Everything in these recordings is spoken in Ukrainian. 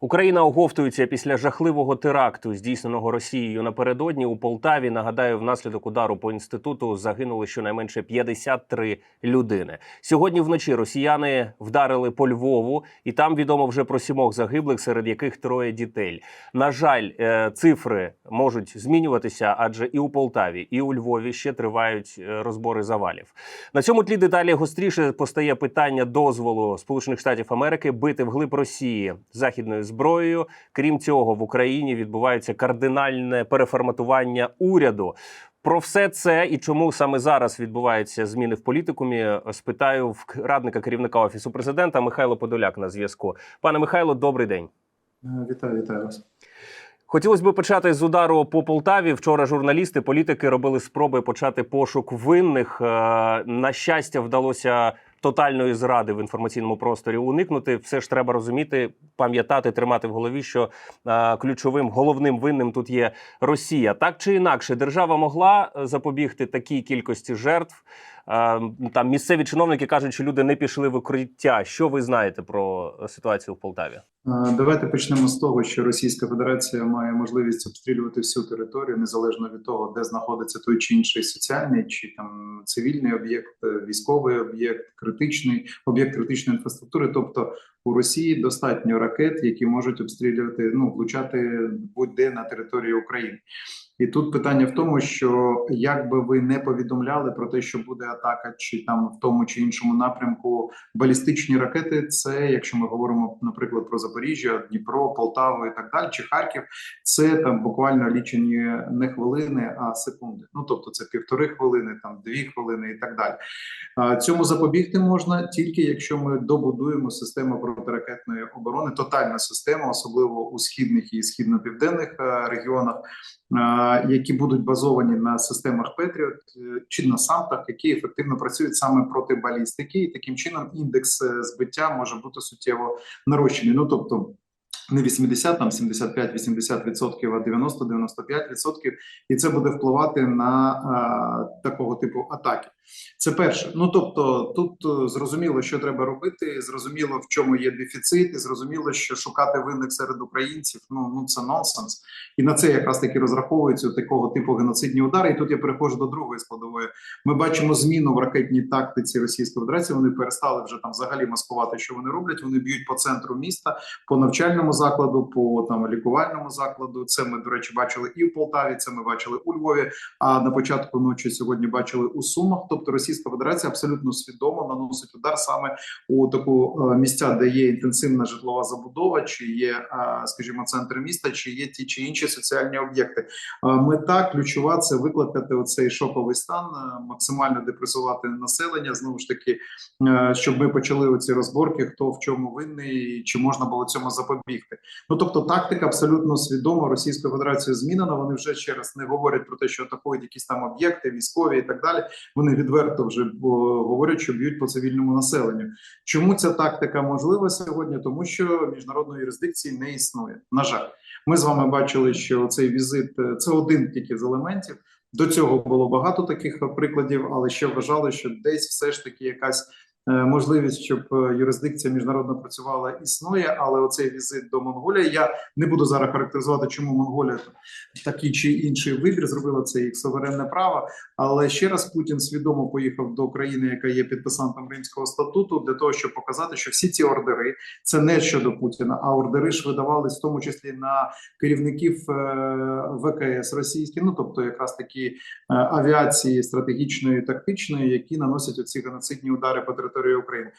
Україна оговтується після жахливого теракту, здійсненого Росією напередодні у Полтаві. Нагадаю, внаслідок удару по інституту загинули щонайменше 53 людини. Сьогодні вночі росіяни вдарили по Львову, і там відомо вже про сімох загиблих, серед яких троє дітей. На жаль, е, цифри можуть змінюватися, адже і у Полтаві, і у Львові ще тривають е, розбори завалів. На цьому тлі деталі гостріше постає питання дозволу Сполучених Штатів Америки бити вглиб Росії західною зброєю. Крім цього, в Україні відбувається кардинальне переформатування уряду. Про все це і чому саме зараз відбуваються зміни в політикумі, спитаю в радника керівника офісу президента Михайло Подоляк на зв'язку. Пане Михайло, добрий день. Е, Вітаю, вітаю вас. Хотілося б почати з удару по Полтаві. Вчора журналісти, політики робили спроби почати пошук винних. Е, На щастя, вдалося тотальної зради в інформаційному просторі уникнути. Все ж треба розуміти, пам'ятати, тримати в голові, що е, ключовим головним винним тут є Росія. Так чи інакше, держава могла е, запобігти такій кількості жертв. Е, Там місцеві чиновники кажуть, що люди не пішли в укриття. Що ви знаєте про ситуацію в Полтаві? Е, Давайте почнемо з того, що Російська Федерація має можливість обстрілювати всю територію незалежно від того, де знаходиться той чи інший соціальний чи там цивільний об'єкт, е, військовий об'єкт, критичний об'єкт критичної інфраструктури. Тобто у Росії достатньо ракет, які можуть обстрілювати, ну влучати будь-де на території України. І тут питання в тому, що як би ви не повідомляли про те, що буде атака, чи там в тому чи іншому напрямку балістичні ракети, це якщо ми говоримо, наприклад, про Запоріжжя, Дніпро, Полтаву і так далі, чи Харків, це там буквально лічені не хвилини, а секунди. Ну тобто це півтори хвилини, там дві хвилини і так далі. Цьому запобігти можна тільки якщо ми добудуємо систему протиракетної оборони, тотальна система, особливо у східних і східно-південних е, регіонах, які будуть базовані на системах Петріот е, чи на самтах, які ефективно працюють саме проти балістики, і таким чином індекс е, збиття може бути суттєво нарощений. Ну тобто. Не 80, там 75-80%, а 90-95%, і це буде впливати на а, такого типу атаки. Це перше. Ну тобто, тут е, зрозуміло, що треба робити. Зрозуміло, в чому є дефіцит, і зрозуміло, що шукати винних серед українців. Ну ну це нонсенс, і на це якраз таки розраховуються такого типу геноцидні удари. І тут я переходжу до другої складової. Ми бачимо зміну в ракетній тактиці Російської Федерації. Вони перестали вже там взагалі маскувати, що вони роблять. Вони б'ють по центру міста, по навчальному закладу, по там лікувальному закладу. Це ми до речі бачили і в Полтаві. Це ми бачили у Львові. А на початку ночі сьогодні бачили у Сумах. Тобто Російська Федерація абсолютно свідомо наносить удар саме у таку е, місця, де є інтенсивна житлова забудова, чи є, е, скажімо, центр міста, чи є ті чи інші соціальні об'єкти. Е, Мета ключова це викликати оцей шоковий стан, максимально депресувати населення. Знову ж таки, щоб ми почали оці розборки, хто в чому винний, і чи можна було цьому запобігти. Ну тобто, тактика абсолютно свідома Російської Федерації змінена. Вони вже ще раз не говорять про те, що атакують якісь там об'єкти, військові і так далі. Вони відверто вже говорять, що б'ють по цивільному населенню. Чому ця тактика можлива сьогодні? Тому що міжнародної юрисдикції не існує. На жаль, ми з вами бачили, що цей візит е, це один тільки з елементів. До цього було багато таких прикладів, але ще вважали, що десь все ж таки якась можливість, щоб е, юрисдикція міжнародно працювала, існує. Але оцей візит до Монголії я не буду зараз характеризувати, чому Монголія такий чи інший вибір зробила це їх суверенне право. Але ще раз Путін свідомо поїхав до країни, яка є підписантом Римського статуту, для того, щоб показати, що всі ці ордери це не щодо Путіна, а ордери ж видавались в тому числі на керівників е, ВКС російських, ну тобто якраз такі е, авіації стратегічної тактичної, які наносять оці геноцидні удари по території України.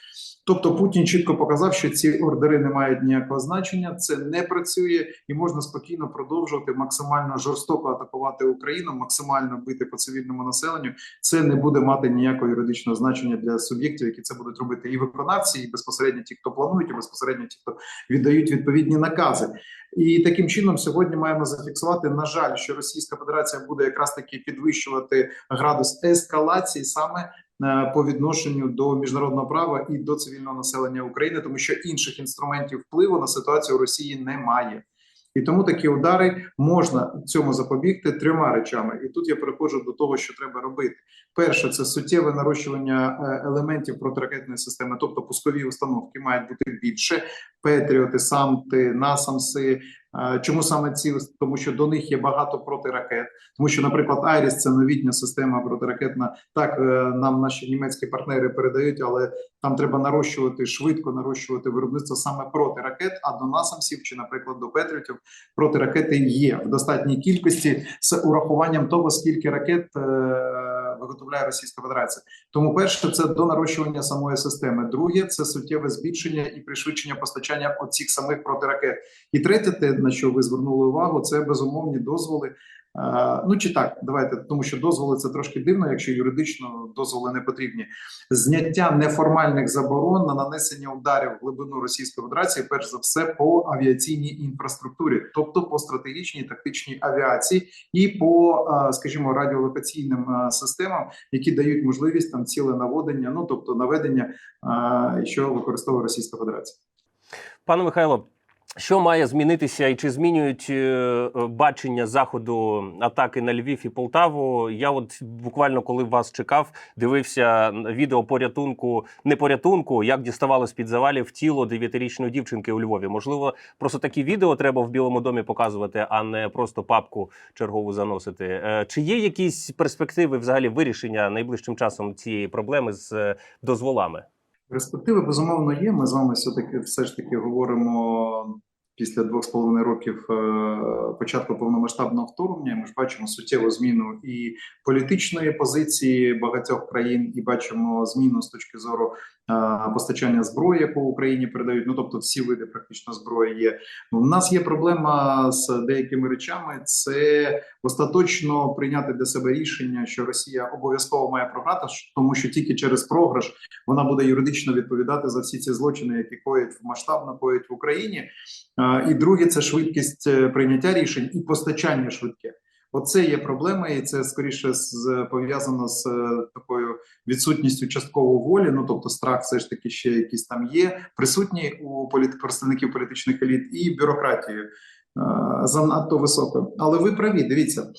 Тобто Путін чітко показав, що ці ордери не мають ніякого значення, це не працює, і можна спокійно продовжувати максимально жорстоко атакувати Україну, максимально бити по цивільному населенню. Це не буде мати ніякого юридичного значення для суб'єктів, які це будуть робити, і виконавці, і безпосередньо ті, хто планують, і безпосередньо ті, хто віддають відповідні накази. І таким чином сьогодні маємо зафіксувати. На жаль, що Російська Федерація буде якраз таки підвищувати градус ескалації саме е, по відношенню до міжнародного права і до цивільного населення України, тому що інших інструментів впливу на ситуацію в Росії немає. І тому такі удари можна цьому запобігти трьома речами. І тут я переходжу до того, що треба робити. Перше, це суттєве нарощування е, елементів протиракетної системи, тобто пускові установки мають бути більше. Петріоти, самти, насамси. Е, Чому саме ці? Тому що до них є багато протиракет. Тому що, наприклад, Айріс це новітня система протиракетна. Так е, нам наші німецькі партнери передають, але там треба нарощувати швидко нарощувати виробництво саме протиракет. А до насамсів чи, наприклад, до Петріотів протиракети є в достатній кількості з урахуванням того, скільки ракет е, виготовляє Російська Федерація. Тому перше це до нарощування самої системи. Друге це суттєве збільшення і пришвидшення постачання оцих самих протиракет. І третє, те на що ви звернули увагу, це безумовні дозволи. Е, Ну чи так, давайте, тому що дозволи це трошки дивно, якщо юридично дозволи не потрібні. Зняття неформальних заборон на нанесення ударів в глибину Російської Федерації, перш за все, по авіаційній інфраструктурі, тобто по стратегічній тактичній авіації, і по, е, скажімо, радіолокаційним е, системам, які дають можливість там ціле наводення, ну тобто наведення, що використовує Російська Федерація. Пане Михайло, що має змінитися і чи змінюють е, бачення заходу атаки на Львів і Полтаву? Я от буквально коли вас чекав, дивився відео порятунку, не порятунку, як діставали з під завалів тіло дев'ятирічної дівчинки у Львові. Можливо, просто такі відео треба в Білому домі показувати, а не просто папку чергову заносити. Е, Чи є якісь перспективи взагалі вирішення найближчим часом цієї проблеми з е, дозволами? Перспективи безумовно є. Ми з вами все таки все ж таки говоримо після двох з половиною років е, початку повномасштабного вторгнення. Ми ж бачимо суттєву зміну і політичної позиції багатьох країн, і бачимо зміну з точки зору постачання зброї, яку Україні передають. Ну тобто, всі види практично зброї є. У нас є проблема з деякими речами. Це остаточно прийняти для себе рішення, що Росія обов'язково має програти, тому що тільки через програш вона буде юридично відповідати за всі ці злочини, які коїть масштабно коїть в Україні. І друге, це швидкість е, прийняття рішень і постачання швидке. Оце є проблема, і це скоріше з пов'язано з е, такою відсутністю часткової волі. Ну тобто, страх все ж таки ще якісь там є присутні у політ... представників політичних еліт і бюрократії е, занадто високою. Але ви праві, дивіться.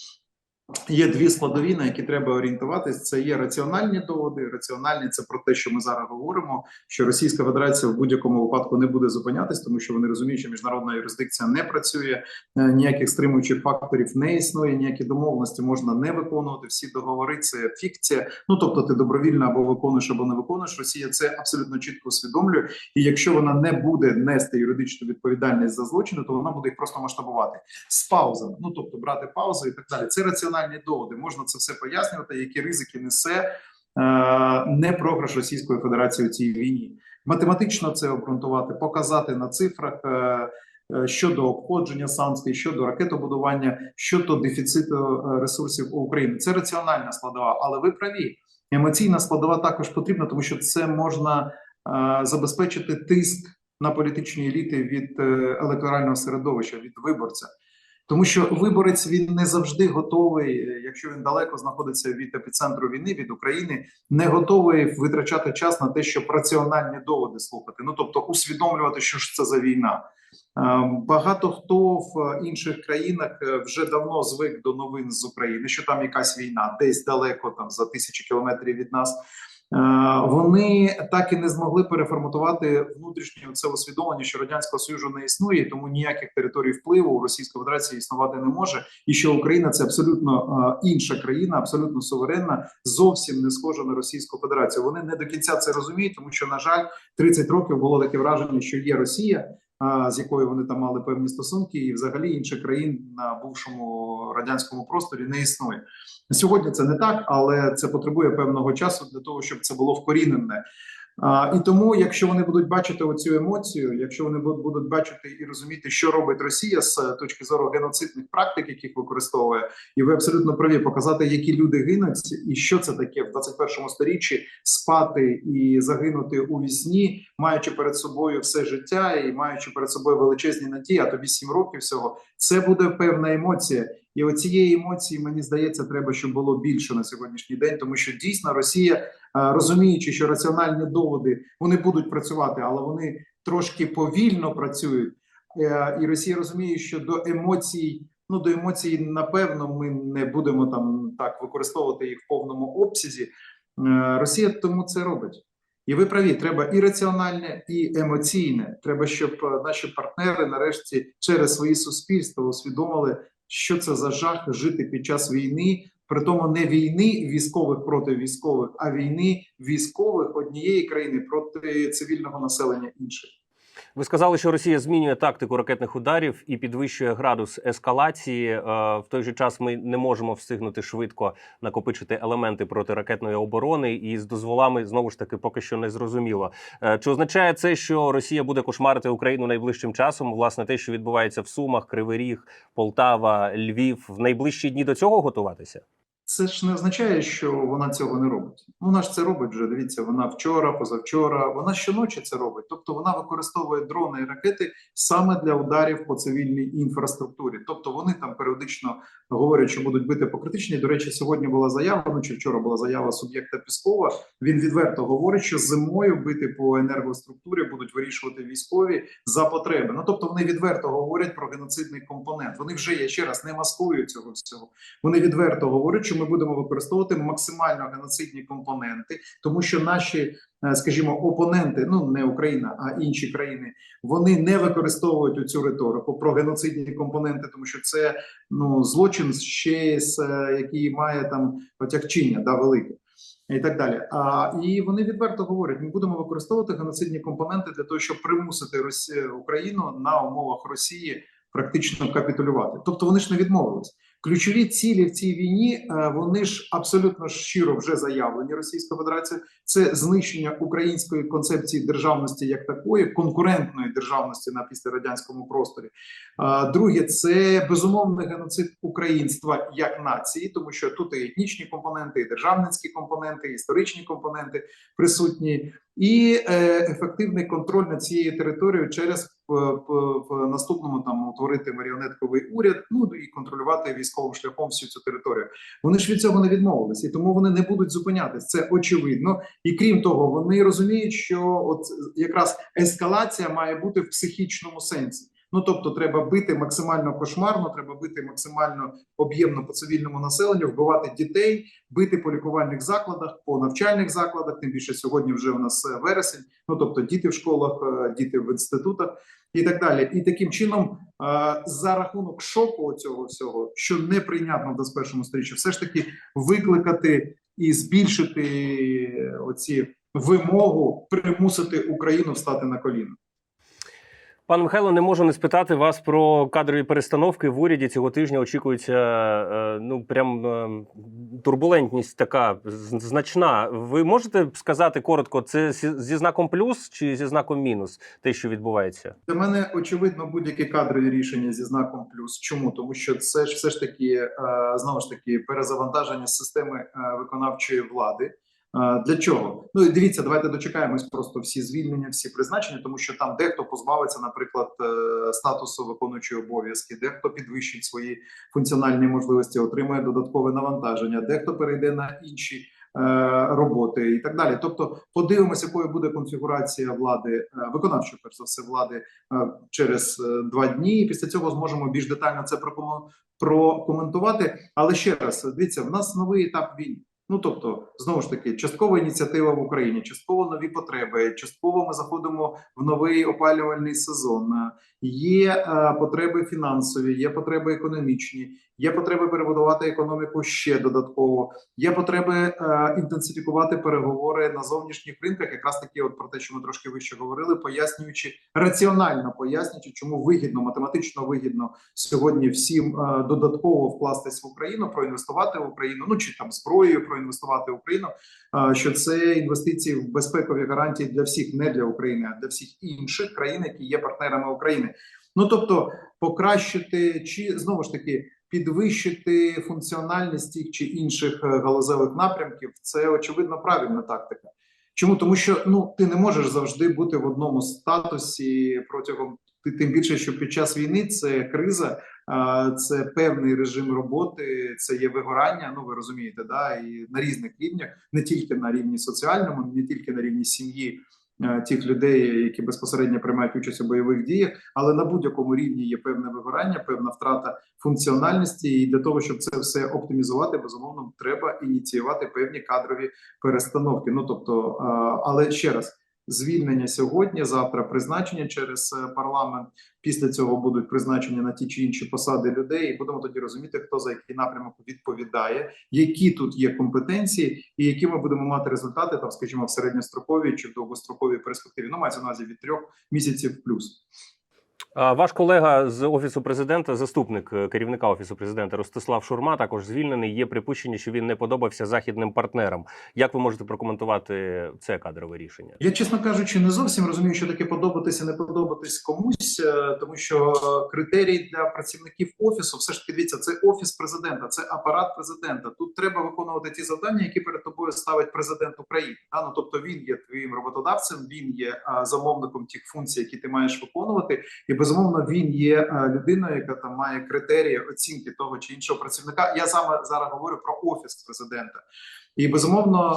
Є дві складові, на які треба орієнтуватись. Це є раціональні доводи. Раціональні це про те, що ми зараз говоримо, що Російська Федерація в будь-якому випадку не буде зупинятись, тому що вони розуміють, що міжнародна юрисдикція не працює, е, ніяких стримуючих факторів не існує, ніякі домовленості можна не виконувати. Всі договори це фікція. Ну тобто, ти добровільно або виконуєш, або не виконуєш. Росія це абсолютно чітко усвідомлює. І якщо вона не буде нести юридичну відповідальність за злочини, то вона буде їх просто масштабувати з паузами. Ну тобто брати паузу і так далі. Це раціональні доводи. Можна це все пояснювати, які ризики несе е, не програш Російської Федерації у цій війні. Математично це обґрунтувати, показати на цифрах. Е, е, Щодо обходження санкцій, щодо ракетобудування, щодо дефіциту е, ресурсів у Україні, це раціональна складова, але ви праві. Емоційна складова також потрібна, тому що це можна е, забезпечити тиск на політичні еліти від е, електорального середовища, від виборця. Тому що виборець він не завжди готовий, е, якщо він далеко знаходиться від епіцентру війни від України, не готовий витрачати час на те, щоб раціональні доводи слухати. Ну тобто усвідомлювати, що ж це за війна. Е, Багато хто в інших країнах е, вже давно звик до новин з України, що там якась війна, десь далеко, там за тисячі кілометрів від нас. Е, Вони так і не змогли переформатувати внутрішнє це усвідомлення, що радянського союзу не існує, тому ніяких територій впливу у Російської Федерації існувати не може, і що Україна це абсолютно е, інша країна, абсолютно суверенна, зовсім не схожа на Російську Федерацію. Вони не до кінця це розуміють, тому що на жаль, 30 років було таке враження, що є Росія. З якою вони там мали певні стосунки, і взагалі інших країн на бувшому радянському просторі не існує. Сьогодні це не так, але це потребує певного часу для того, щоб це було вкорінене. І тому, якщо вони будуть бачити оцю емоцію, якщо вони бу- будуть бачити і розуміти, що робить Росія з е, точки зору геноцидних практик, яких використовує, і ви абсолютно праві показати, які люди гинуть, і що це таке в 21 сторіччі спати і загинути у вісні, маючи перед собою все життя і маючи перед собою величезні надії, а тобі 7 років всього, це буде певна емоція. І оцієї емоції мені здається, треба, щоб було більше на сьогоднішній день, тому що дійсно Росія, е, розуміючи, що раціональні доводи вони будуть працювати, але вони трошки повільно працюють. Е, і Росія розуміє, що до емоцій, ну до емоцій, напевно, ми не будемо там так використовувати їх в повному обсязі. Е, Росія тому це робить. І ви праві, треба і раціональне, і емоційне. Треба, щоб наші партнери нарешті через свої суспільства усвідомили, що це за жах жити під час війни, при тому не війни військових проти військових, а війни військових однієї країни проти цивільного населення іншої. Ви сказали, що Росія змінює тактику ракетних ударів і підвищує градус ескалації. Е, В той же час ми не можемо встигнути швидко накопичити елементи протиракетної оборони, і з дозволами знову ж таки поки що не зрозуміло. Е, Чи означає це, що Росія буде кошмарити Україну найближчим часом? Власне, те, що відбувається в Сумах, Кривий Ріг, Полтава, Львів, в найближчі дні до цього готуватися? Це ж не означає, що вона цього не робить. Ну, Вона ж це робить вже. Дивіться, вона вчора, позавчора, вона щоночі це робить. Тобто вона використовує дрони і ракети саме для ударів по цивільній інфраструктурі. Тобто вони там періодично говорять, що будуть бити по критичній. До речі, сьогодні була заява. Ну чи вчора була заява суб'єкта Піскова. Він відверто говорить, що зимою бити по енергоструктурі будуть вирішувати військові за потреби. Ну тобто вони відверто говорять про геноцидний компонент. Вони вже я ще раз не маскують цього всього. Вони відверто говорять, що ми будемо використовувати максимально геноцидні компоненти, тому що наші, е, скажімо, опоненти, ну не Україна, а інші країни, вони не використовують цю риторику про геноцидні компоненти, тому що це ну злочин ще з е, який має там потягчення, да велике. І так далі. А і вони відверто говорять: ми будемо використовувати геноцидні компоненти для того, щоб примусити Росію Україну на умовах Росії практично капітулювати. Тобто вони ж не відмовились. Ключові цілі в цій війні е, вони ж абсолютно щиро вже заявлені Російською Федерацією. Це знищення української концепції державності як такої, конкурентної державності на післярадянському просторі. А, Друге, це безумовний геноцид українства як нації, тому що тут і етнічні компоненти, і державницькі компоненти, і історичні компоненти присутні, і е, ефективний контроль над цією територією через е, в, наступному там утворити маріонетковий уряд, ну і контролювати військовим шляхом всю цю територію. Вони ж від цього не відмовились, і тому вони не будуть зупинятись. Це очевидно. І крім того, вони розуміють, що от якраз ескалація має бути в психічному сенсі. Ну тобто, треба бити максимально кошмарно, треба бити максимально об'ємно по цивільному населенню, вбивати дітей, бити по лікувальних закладах, по навчальних закладах. Тим більше сьогодні вже у нас е, вересень. Ну тобто, діти в школах, е, діти в інститутах і так далі. І таким чином, е, за рахунок шоку цього всього, що неприйнятно в 21 сторіччі, все ж таки викликати і збільшити оці вимогу примусити Україну встати на коліна. Пане Михайло, не можу не спитати вас про кадрові перестановки в уряді. Цього тижня очікується е, ну прям е, турбулентність така значна. Ви можете сказати коротко, це зі знаком плюс чи зі знаком мінус, те, що відбувається? Для мене очевидно будь-які кадрові рішення зі знаком плюс. Чому тому, що це ж все ж таки е, знову ж таки перезавантаження системи виконавчої влади. Для чого? Ну і дивіться, давайте дочекаємось просто всі звільнення, всі призначення, тому що там дехто позбавиться, наприклад, е, статусу виконуючої обов'язки, дехто підвищить свої функціональні можливості, отримає додаткове навантаження, дехто перейде на інші е, роботи і так далі. Тобто, подивимося, якою буде конфігурація влади е, виконавчої, перш за все, влади через два дні. І після цього зможемо більш детально це прокоментувати. Але ще раз дивіться, в нас новий етап війни. Ну тобто, знову ж таки, часткова ініціатива в Україні, частково нові потреби, частково ми заходимо в новий опалювальний сезон. Є е, потреби фінансові, є потреби економічні, є потреби перебудувати економіку ще додатково. Є потреби е, інтенсифікувати переговори на зовнішніх ринках, якраз таки, от про те, що ми трошки вище говорили, пояснюючи раціонально пояснюючи, чому вигідно, математично вигідно сьогодні всім е, додатково вкластись в Україну, проінвестувати в Україну, ну чи там зброєю проінвестувати в Україну. що це інвестиції в безпекові гарантії для всіх, не для України, а для всіх інших країн, які є партнерами України. Ну тобто, покращити чи знову ж таки підвищити функціональність тих чи інших е, галузевих напрямків, це очевидно правильна тактика. Чому тому, що ну ти не можеш завжди бути в одному статусі протягом тим більше, що під час війни це криза, це певний режим роботи, це є вигорання. Ну ви розумієте, да і на різних рівнях, не тільки на рівні соціальному, не тільки на рівні сім'ї тих людей, які безпосередньо приймають участь у бойових діях, але на будь-якому рівні є певне вигорання, певна втрата функціональності. І для того, щоб це все оптимізувати, безумовно, треба ініціювати певні кадрові перестановки. Ну тобто, але ще раз. Звільнення сьогодні, завтра призначення через е, парламент. Після цього будуть призначення на ті чи інші посади людей, і будемо тоді розуміти, хто за який напрямок відповідає, які тут є компетенції, і які ми будемо мати результати, там, скажімо, в середньостроковій чи в довгостроковій перспективі. Ну, мається на увазі від трьох місяців плюс. Ваш колега з офісу президента, заступник е, керівника офісу президента Ростислав Шурма, також звільнений. Є припущення, що він не подобався західним партнерам. Як ви можете прокоментувати це кадрове рішення? Я, чесно кажучи, не зовсім розумію, що таке подобатися, не подобатись комусь, е, тому що критерій для працівників офісу, все ж таки дивіться, це офіс президента, це апарат президента. Тут треба виконувати ті завдання, які перед тобою ставить президент України. А, ну тобто він є твоїм роботодавцем, він є замовником тих функцій, які ти маєш виконувати, і безумовно він є людиною, яка там має критерії оцінки того чи іншого працівника. Я саме зараз говорю про офіс президента. І безумовно,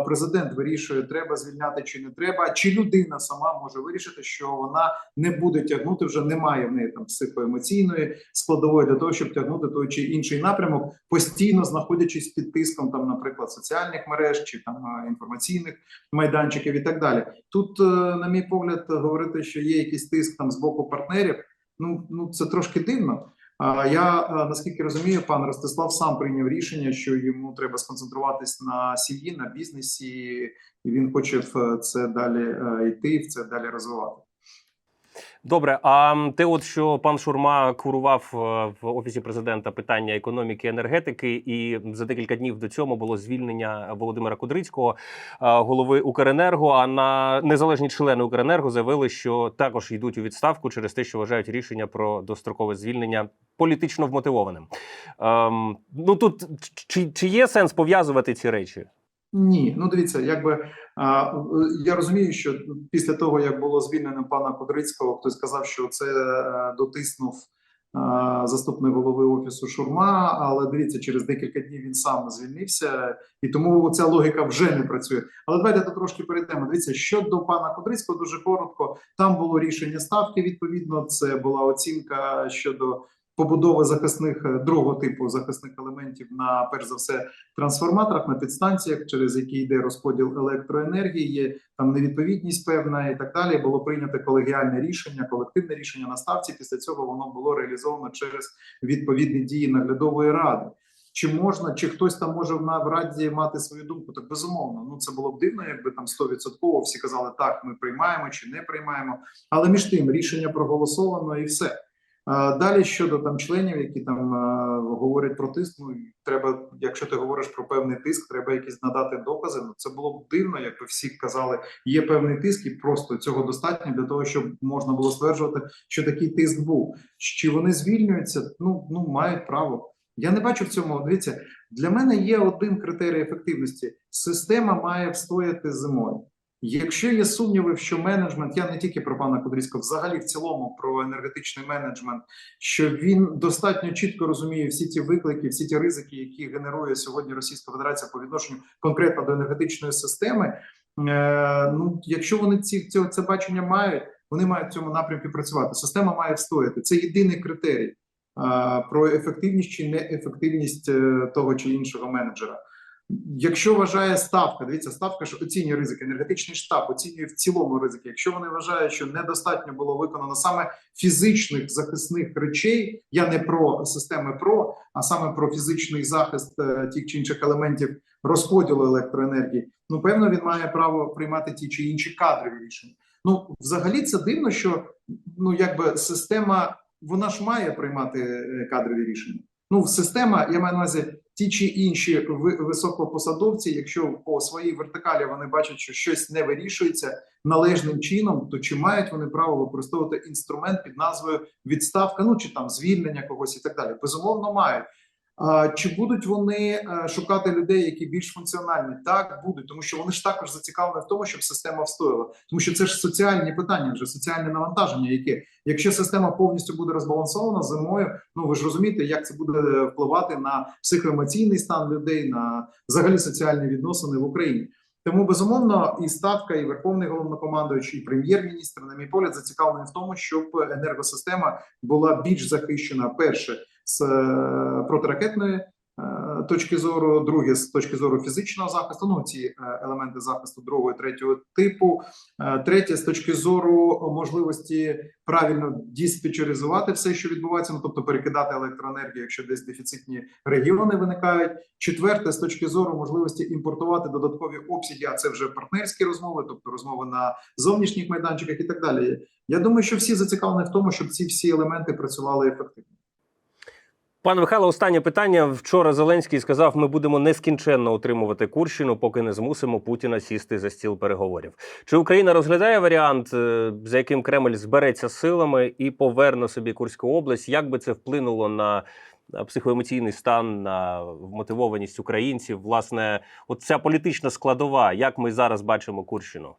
е, президент вирішує, треба звільняти чи не треба. Чи людина сама може вирішити, що вона не буде тягнути, вже немає в неї там психоемоційної складової для того, щоб тягнути той чи інший напрямок, постійно знаходячись під тиском, там, наприклад, соціальних мереж чи там е, інформаційних майданчиків і так далі. Тут, е, на мій погляд, говорити, що є якийсь тиск там з боку партнерів. Ну ну це трошки дивно. Я е, наскільки розумію, пан Ростислав сам прийняв рішення, що йому треба сконцентруватись на сім'ї, на бізнесі, і він хоче в це далі е, йти, в це далі розвивати. Добре, а те, от що пан Шурма курував е, в офісі президента питання економіки енергетики, і за декілька днів до цього було звільнення Володимира Кудрицького, е, голови Укренерго. А на незалежні члени Укренерго заявили, що також йдуть у відставку через те, що вважають рішення про дострокове звільнення політично вмотивованим. Ем, ну тут чи, чи є сенс пов'язувати ці речі? Ні, ну дивіться, якби а, я розумію, що після того як було звільнено пана Кудрицького, хтось сказав, що це е, дотиснув е, заступник голови офісу Шурма. Але дивіться, через декілька днів він сам звільнився, і тому ця логіка вже не працює. Але давайте тут трошки перейдемо. Дивіться, щодо пана Кудрицького, дуже коротко. Там було рішення ставки. Відповідно, це була оцінка щодо побудови захисних е, другого типу захисних елементів на перш за все трансформаторах на підстанціях, через які йде розподіл електроенергії, є там невідповідність певна і так далі. Було прийнято колегіальне рішення, колективне рішення на ставці. Після цього воно було реалізовано через відповідні дії наглядової ради. Чи можна, чи хтось там може на в раді мати свою думку? Так безумовно. Ну це було б дивно, якби там 100% всі казали, так ми приймаємо чи не приймаємо. Але між тим рішення проголосовано і все. Далі щодо там членів, які там говорять про тиск, ну треба, якщо ти говориш про певний тиск, треба якісь надати докази. Ну це було б дивно, якби всі казали, є певний тиск, і просто цього достатньо для того, щоб можна було стверджувати, що такий тиск був. Чи вони звільнюються? Ну ну мають право. Я не бачу в цьому. Дивіться, для мене є один критерій ефективності: система має встояти зимою. Якщо є сумніви, що менеджмент, я не тільки про пана Кудрицького, взагалі в цілому про енергетичний менеджмент, що він достатньо чітко розуміє всі ті виклики, всі ті ризики, які генерує сьогодні Російська Федерація по відношенню конкретно до енергетичної системи. Е, ну, якщо вони ці це, це бачення мають, вони мають в цьому напрямку працювати. Система має встояти. Це єдиний критерій е, про ефективність чи неефективність е, того чи іншого менеджера. Якщо вважає ставка, дивіться, ставка ж оцінює ризики. Енергетичний штаб оцінює в цілому ризики. Якщо вони вважають, що недостатньо було виконано саме фізичних захисних речей, я не про системи ПРО, а саме про фізичний захист е, тих чи інших елементів розподілу електроенергії. Ну певно, він має право приймати ті чи інші кадрові рішення. Ну, взагалі, це дивно, що ну якби система вона ж має приймати е, кадрові рішення. Ну, система, я маю на увазі ті чи інші високопосадовці, якщо по своїй вертикалі вони бачать, що щось не вирішується належним чином, то чи мають вони право використовувати інструмент під назвою відставка, ну чи там звільнення когось і так далі? Безумовно, мають. Чи будуть вони шукати людей, які більш функціональні? Так будуть, тому що вони ж також зацікавлені в тому, щоб система встояла, тому що це ж соціальні питання, вже соціальне навантаження, яке якщо система повністю буде розбалансована зимою, ну ви ж розумієте, як це буде впливати на психоемоційний стан людей, на взагалі соціальні відносини в Україні. Тому безумовно і ставка, і верховний головнокомандуючий, і прем'єр-міністр, на мій погляд, зацікавлені в тому, щоб енергосистема була більш захищена перше з е, протиракетної е, точки зору, друге з точки зору фізичного захисту. Ну ці е, елементи захисту другого третього типу. Третє з точки зору можливості правильно диспетчеризувати все, що відбувається, ну тобто перекидати електроенергію, якщо десь дефіцитні регіони виникають. Четверте, з точки зору можливості імпортувати додаткові обсяги, а це вже партнерські розмови, тобто розмови на зовнішніх майданчиках і так далі. Я думаю, що всі зацікавлені в тому, щоб ці всі елементи працювали ефективно. Пане Михайло, останнє питання. Вчора Зеленський сказав: ми будемо нескінченно утримувати Курщину, поки не змусимо Путіна сісти за стіл переговорів. Чи Україна розглядає варіант, е, за яким Кремль збереться силами і поверне собі Курську область? Як би це вплинуло на психоемоційний стан, на мотивованість українців? Власне, от ця політична складова, як ми зараз бачимо Курщину?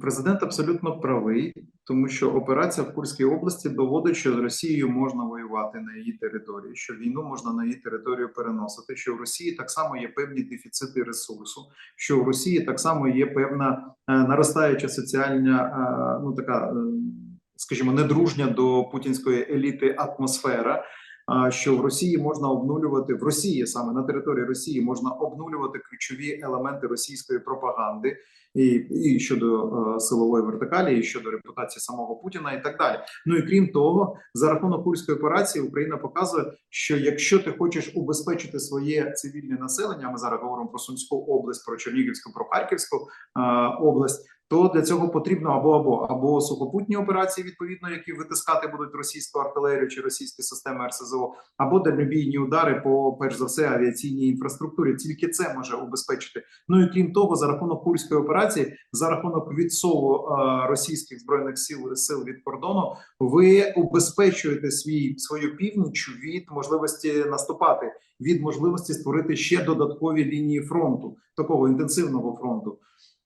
Президент абсолютно правий, тому що операція в Курській області доводить, що з Росією можна воювати на її території, що війну можна на її територію переносити. Що в Росії так само є певні дефіцити ресурсу, що в Росії так само є певна е, наростаюча соціальна, е, ну така, е, скажімо, недружня до путінської еліти атмосфера. Що в Росії можна обнулювати в Росії саме на території Росії можна обнулювати ключові елементи російської пропаганди, і, і щодо е, силової вертикалі, і щодо репутації самого Путіна, і так далі. Ну і крім того, за рахунок курської операції Україна показує, що якщо ти хочеш убезпечити своє цивільне населення, ми зараз говоримо про Сумську область, про Чернігівську, про Харківську е, область. То для цього потрібно або або або сухопутні операції, відповідно, які витискати будуть російську артилерію чи російські системи РСЗО, або дальнобійні удари по перш за все авіаційній інфраструктурі. Тільки це може убезпечити. Ну і крім того, за рахунок курської операції, за рахунок відсову е, російських збройних сил сил від кордону, ви убезпечуєте свій свою північ від можливості наступати, від можливості створити ще додаткові лінії фронту, такого інтенсивного фронту.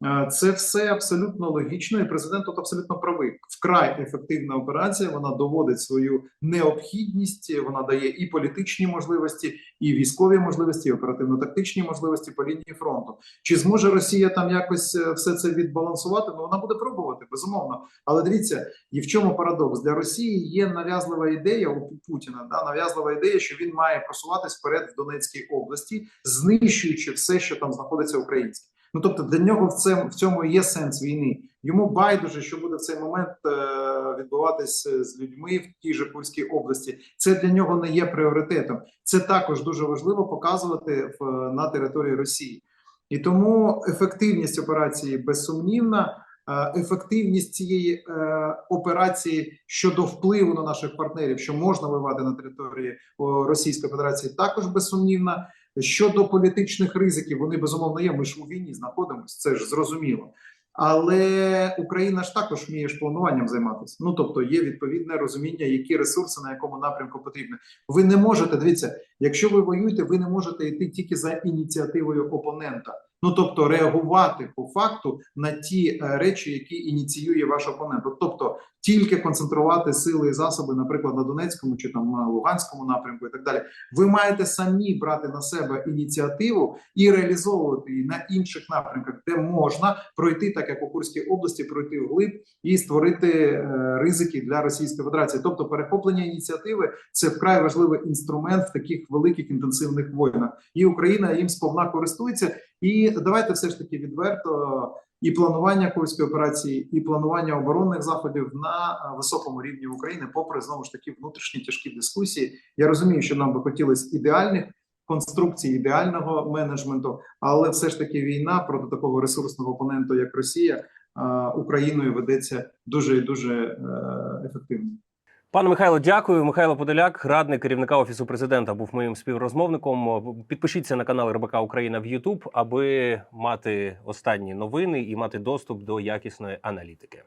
Е, Це все абсолютно логічно, і президент тут абсолютно правий. Вкрай ефективна операція. Вона доводить свою необхідність. Вона дає і політичні можливості, і військові можливості, і оперативно-тактичні можливості по лінії фронту. Чи зможе Росія там якось е, все це відбалансувати? Ну вона буде пробувати безумовно. Але дивіться, і в чому парадокс для Росії є нав'язлива ідея у Путіна. Да, нав'язлива ідея, що він має просуватись вперед в Донецькій області, знищуючи все, що там знаходиться українське. Ну тобто для нього в цьому в цьому є сенс війни. Йому байдуже, що буде в цей момент е, відбуватися з людьми в тій же Курській області. Це для нього не є пріоритетом. Це також дуже важливо показувати в на території Росії, і тому ефективність операції безсумнівна. Е, Ефективність цієї е, операції щодо впливу на наших партнерів, що можна воювати на території Російської Федерації, також безсумнівна. Щодо політичних ризиків, вони безумовно є. Ми ж у війні знаходимося, це ж зрозуміло. Але Україна ж також вміє ж плануванням займатися. Ну тобто є відповідне розуміння, які ресурси на якому напрямку потрібні. Ви не можете дивіться, якщо ви воюєте, ви не можете йти тільки за ініціативою опонента. Ну тобто реагувати по факту на ті е, речі, які ініціює ваш опонент. Тобто тільки концентрувати сили і засоби, наприклад, на Донецькому чи там на Луганському напрямку, і так далі. Ви маєте самі брати на себе ініціативу і реалізовувати її на інших напрямках, де можна пройти, так як у Курській області, пройти вглиб і створити е, ризики для Російської Федерації. Тобто, перехоплення ініціативи це вкрай важливий інструмент в таких великих інтенсивних воїнах, і Україна їм сповна користується. І давайте все ж таки відверто і планування курської операції, і планування оборонних заходів на е, високому рівні України, попри знову ж таки внутрішні тяжкі дискусії. Я розумію, що нам би хотілося ідеальних конструкцій, ідеального менеджменту, але все ж таки війна проти такого ресурсного опоненту, як Росія, е, Україною ведеться дуже і дуже е, ефективно. Пане Михайло, дякую. Михайло Подоляк, радник керівника офісу президента, був моїм співрозмовником. Підпишіться на канал РБК Україна в Ютуб, аби мати останні новини і мати доступ до якісної аналітики.